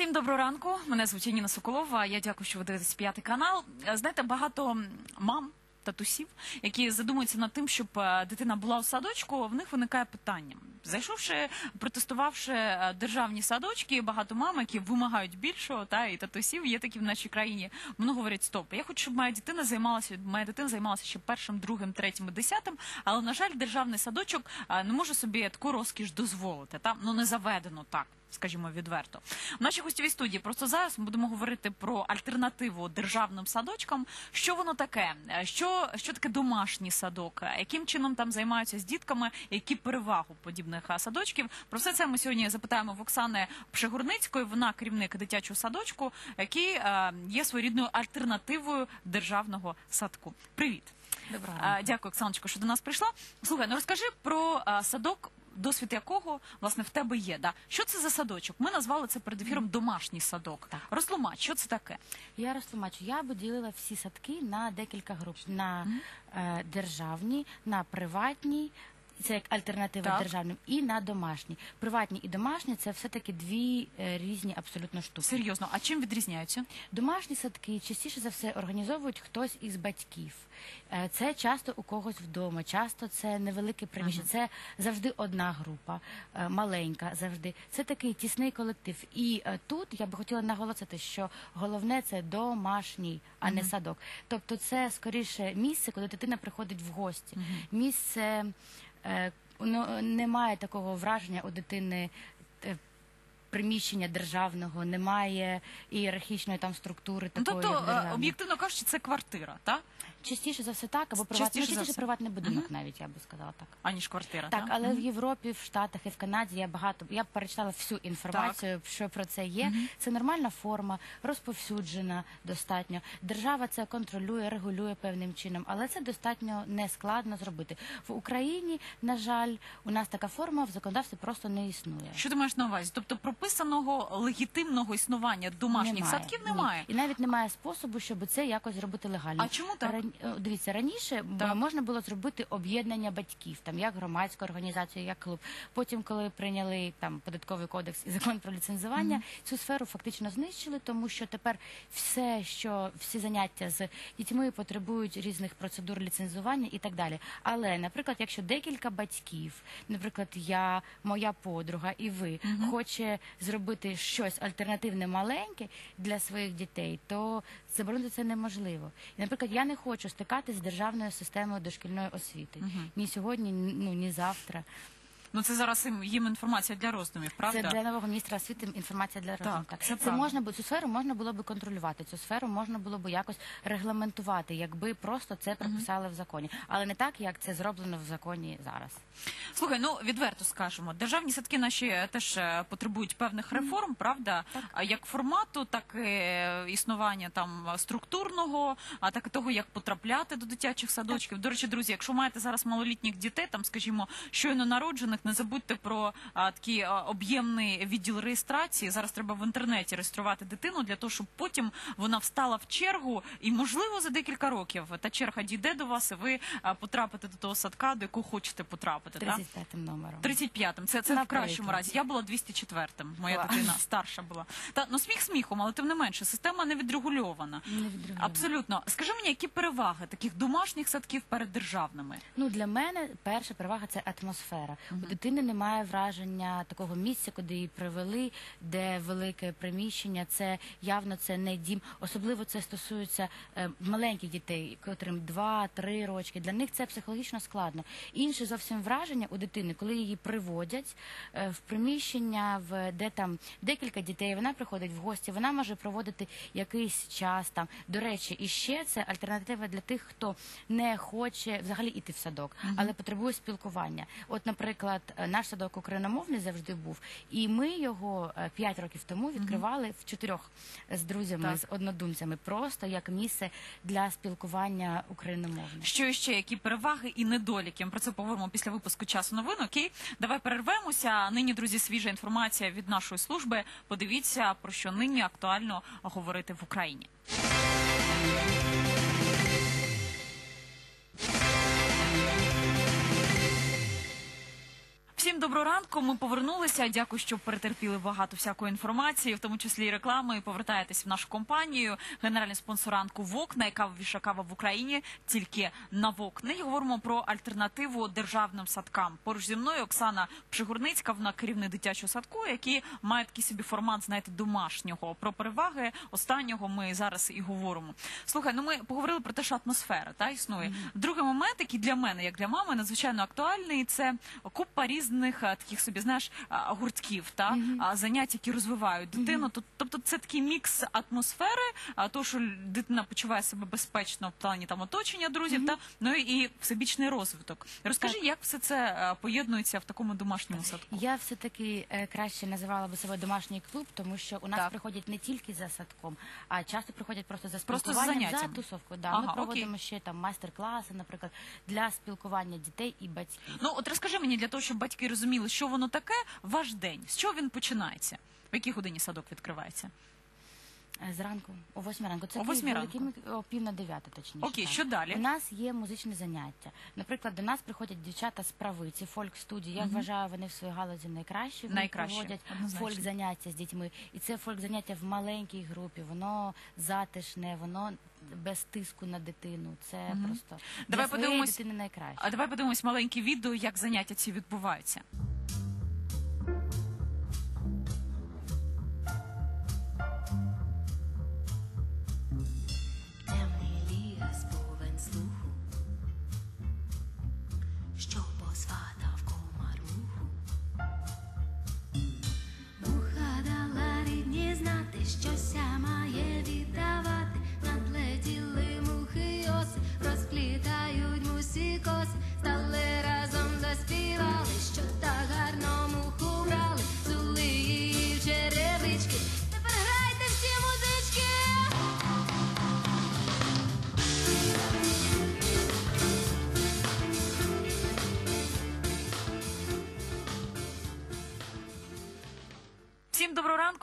Всім доброго ранку. Мене звуть Яніна Соколова. Я дякую, що ви дивитесь п'ятий канал. Е, Знаєте, багато мам. Татусів, які задумуються над тим, щоб е, дитина була у садочку, в них виникає питання. Зайшовши, протестувавши е, державні садочки, багато мам, які вимагають більшого, та і татусів є такі в нашій країні. Вони говорять: стоп, я хочу, щоб моя дитина займалася, моя дитина займалася ще першим, другим, третім і десятим. Але на жаль, державний садочок не може собі таку розкіш дозволити. Та ну не заведено так. Скажімо відверто, в нашій гостєвій студії просто зараз ми будемо говорити про альтернативу державним садочкам. Що воно таке? Що, що таке домашній садок? Яким чином там займаються з дітками? Які перевагу подібних садочків? Про все це ми сьогодні запитаємо в Оксани Пшегурницької. Вона керівник дитячого садочку, який е, є своєрідною альтернативою державного садку. Привіт, Доброго Е, дякую, Оксаночко, що до нас прийшла. Слухай, ну розкажи про е, садок. Досвід якого власне в тебе є, да що це за садочок? Ми назвали це перед ефіром домашній садок. Так. Розтлумач, що це таке? Я розтлумачу. Я би ділила всі садки на декілька груп: на е, державні, на приватні. Це як альтернатива Так. державним, і на домашні. Приватні і домашні це все таки дві е, різні абсолютно штуки. Серйозно, а чим відрізняються? Домашні садки частіше за все організовують хтось із батьків. Е, Це часто у когось вдома, часто це невелике приміщення. Це завжди одна група, е, маленька завжди. Це такий тісний колектив. І е, тут я би хотіла наголосити, що головне це домашній, а не садок. Тобто, це скоріше місце, коли дитина приходить в гості. Місце ну, немає такого враження у дитини. е, Приміщення державного немає ієрархічної там структури Ну, такої. тобто, е, державної. об'єктивно кажучи, це квартира, так? Частіше за все так, або приватний, Частіше частіше, за все. приватний будинок навіть, я би сказала так. Аніж квартира. Так, але в Європі, в Штатах і в Канаді я багато я перечитала всю інформацію, що про це є. Це нормальна форма, розповсюджена достатньо. Держава це контролює, регулює певним чином, але це достатньо нескладно зробити. В Україні, на жаль, у нас така форма в законодавстві просто не існує. Що ти маєш на увазі? Тобто прописаного легітимного існування домашніх садків ні. немає. І навіть немає способу, щоб це якось зробити легально. А чому так? Ран- Дивіться, раніше Так. можна було зробити об'єднання батьків, там як громадську організацію, як клуб. Потім, коли прийняли там податковий кодекс і закон про ліцензування, цю сферу фактично знищили, тому що тепер все, що всі заняття з дітьми потребують різних процедур ліцензування і так далі. Але, наприклад, якщо декілька батьків, наприклад, я, моя подруга і ви хоче зробити щось альтернативне маленьке для своїх дітей, то заборонити це неможливо. І, наприклад, я не хочу стикатись з державною системою дошкільної освіти ні сьогодні, ні- ну ні завтра. Ну це зараз їм, їм інформація для роздумів, правда? Це для нового міністра освіти інформація для розвитку. Так, це це правда. можна бу- цю сферу можна було би контролювати. Цю сферу можна було би якось регламентувати, якби просто це прописали в законі, але не так, як це зроблено в законі зараз. Слухай, ну відверто скажемо, державні садки наші е, теж е, потребують певних реформ, правда? А як формату, так і е, існування там е, структурного, а так і того, як потрапляти до дитячих садочків. До речі, друзі, якщо маєте зараз малолітніх дітей, там, скажімо, щойно народжених, не забудьте про а, такий а, об'ємний відділ реєстрації. Зараз треба в інтернеті реєструвати дитину для того, щоб потім вона встала в чергу, і можливо за декілька років та черга дійде до вас, і ви а, потрапите до того садка, до якого хочете потрапити. так? 35 номером. 35-м. Це, це в кращому разі. Я була 204-м. Моя Клас. дитина старша була. Та ну сміх сміхом, але тим не менше, система не відрегульована. Не відрегульована. Абсолютно. Скажи мені, які переваги таких домашніх садків перед державними? Ну для мене перша перевага це атмосфера. У дитини немає враження такого місця, куди її привели, де велике приміщення. Це явно це не дім. Особливо це стосується е, маленьких дітей, котрим 2-3 рочки. Для них це психологічно складно. Інше зовсім враження у дитини, коли її приводять е, в приміщення, в де там декілька дітей. Вона приходить в гості, вона може проводити якийсь час там. До речі, і ще це альтернатива для тих, хто не хоче взагалі іти в садок, але потребує спілкування. От, наприклад, е, наш садок україномовний завжди був, і ми його 5 років тому відкривали в чотирьох з друзями, Так. з однодумцями, просто як місце для спілкування україномовне. Що іще, які переваги і недоліки? Ми про це поговоримо після випуску часу новин. Окей, давай перервемося. Нині, друзі, свіжа інформація від нашої служби. Подивіться про що нині актуально говорити в Україні. Доброго ранку. Ми повернулися. Дякую, що перетерпіли багато всякої інформації, в тому числі і реклами. І повертаєтесь в нашу компанію. Генеральний спонсор ранку ВОК, найкавовіша кава в Україні, тільки на ВОК. Нині говоримо про альтернативу державним садкам. Поруч зі мною Оксана Пшигурницька, вона керівник дитячого садку, який має такий собі формат, знаєте, домашнього. Про переваги останнього ми зараз і говоримо. Слухай, ну ми поговорили про те, що атмосфера та існує. Другий момент, який для мене, як для мами, надзвичайно актуальний, це купа різних а, таких собі, знаєш, а, гуртків та а, занять, які розвивають дитину. Тоб- Тобто це такий мікс атмосфери, а то, що дитина почуває себе безпечно в плані там оточення друзів, та ну і всебічний розвиток. Розкажи, як все це а, поєднується в такому домашньому садку? Я все таки краще називала би себе домашній клуб, тому що у нас Так. приходять не тільки за садком, а часто приходять просто за Просто з спілкуванням, за заняттями. тусовкою. Да, Ага, ми окей. проводимо ще там майстер-класи, наприклад, для спілкування дітей і батьків. Ну от розкажи мені для того, щоб батьки розуміли, що воно таке, ваш день, з чого він починається? В якій годині садок відкривається? Е, Зранку, о 8 ранку. Це О Київ, 8 Великий Мик- о пів на 9, точніше. Окей, що далі? У нас є музичні заняття. Наприклад, до нас приходять дівчата з правиці, фольк-студії. Я вважаю, вони в своїй галузі найкращі. Вони Найкращі, проводять однозначно. фольк-заняття з дітьми. І це фольк-заняття в маленькій групі. Воно затишне, воно без тиску на дитину. Це просто Давай для своєї подивимось. дитини найкраще. А давай подивимось маленьке відео, як заняття ці відбуваються.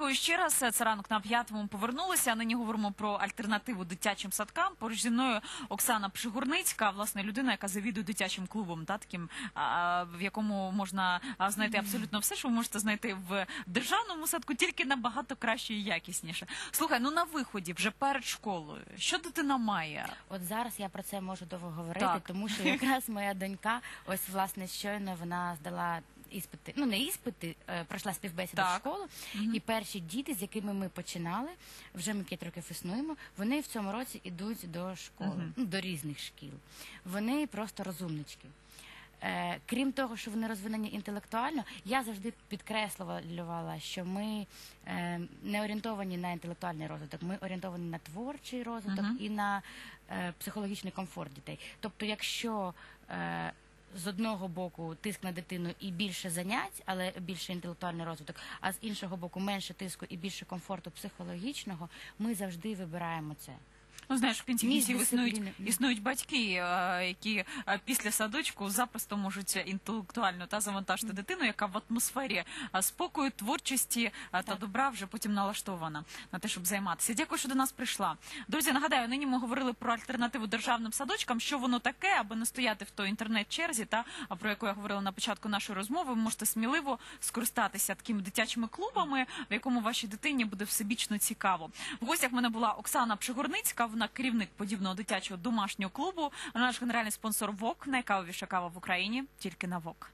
І ще раз це ранок на п'ятому повернулися. Нині говоримо про альтернативу дитячим садкам. Поруч зі мною Оксана Пшигурницька, власне, людина, яка завідує дитячим клубом, та таким а, в якому можна знайти абсолютно все, що ви можете знайти в державному садку, тільки набагато краще і якісніше. Слухай, ну на виході вже перед школою. Що дитина має? От зараз я про це можу довго говорити, Так. тому що якраз моя донька, ось власне щойно вона здала іспити, ну не іспити, е, пройшла співбесіду Так. в школу. І перші діти, з якими ми починали, вже ми кілька років існуємо, вони в цьому році йдуть до школи, ну, до різних шкіл. Вони просто розумнички. Е, крім того, що вони розвинені інтелектуально, я завжди підкреслювала, що ми е, не орієнтовані на інтелектуальний розвиток, ми орієнтовані на творчий розвиток і на е, психологічний комфорт дітей. Тобто, якщо е, з одного боку тиск на дитину і більше занять, але більше інтелектуальний розвиток, а з іншого боку менше тиску і більше комфорту психологічного, ми завжди вибираємо це. Ну, знаєш, в кінці кінців існують, існують батьки, е, які е, після садочку запросто можуть інтелектуально та завантажити дитину, яка в атмосфері спокою, творчості е, та Так. добра вже потім налаштована на те, щоб займатися. Дякую, що до нас прийшла. Друзі, нагадаю, нині ми говорили про альтернативу державним садочкам. Що воно таке, аби не стояти в той інтернет-черзі, та про яку я говорила на початку нашої розмови. Ви можете сміливо скористатися такими дитячими клубами, в якому вашій дитині буде всебічно цікаво. В гостях в мене була Оксана Пшигурницька, вона керівник подібного дитячого домашнього клубу. Наш генеральний спонсор Вок. Найкавовіша кава в Україні тільки на Вок.